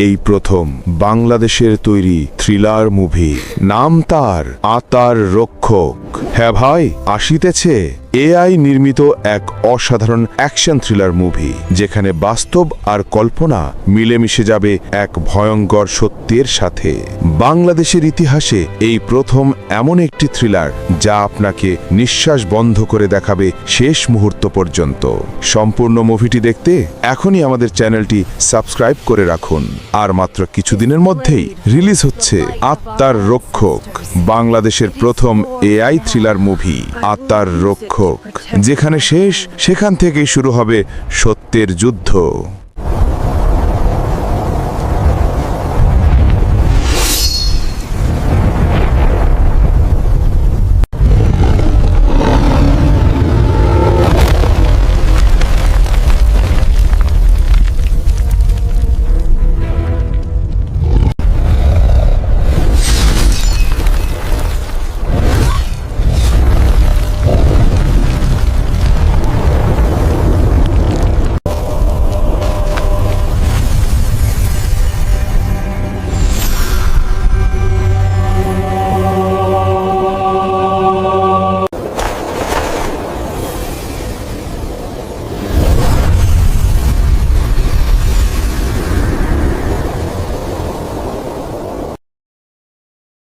এই প্রথম বাংলাদেশের তৈরি থ্রিলার মুভি। নাম তার আতার রক্ষক হ্যাঁ ভাই, আসিতেছে। এআই নির্মিত এক অসাধারণ অ্যাকশন থ্রিলার মুভি, যেখানে বাস্তব আর কল্পনা মিলেমিশে যাবে এক ভয়ঙ্কর সত্যের সাথে। বাংলাদেশের ইতিহাসে এই প্রথম এমন একটি থ্রিলার যা আপনাকে নিঃশ্বাস বন্ধ করে দেখাবে শেষ মুহূর্ত পর্যন্ত। সম্পূর্ণ মুভিটি দেখতে এখনই আমাদের চ্যানেলটি সাবস্ক্রাইব করে রাখুন। আর মাত্র কিছুদিনের মধ্যেই রিলিজ হচ্ছে আত্মার রক্ষক। বাংলাদেশের প্রথম এআই থ্রিলার মুভি, আত্মার রক্ষক, যেখানে শেষ, সেখান থেকেই শুরু হবে সত্যের যুদ্ধ।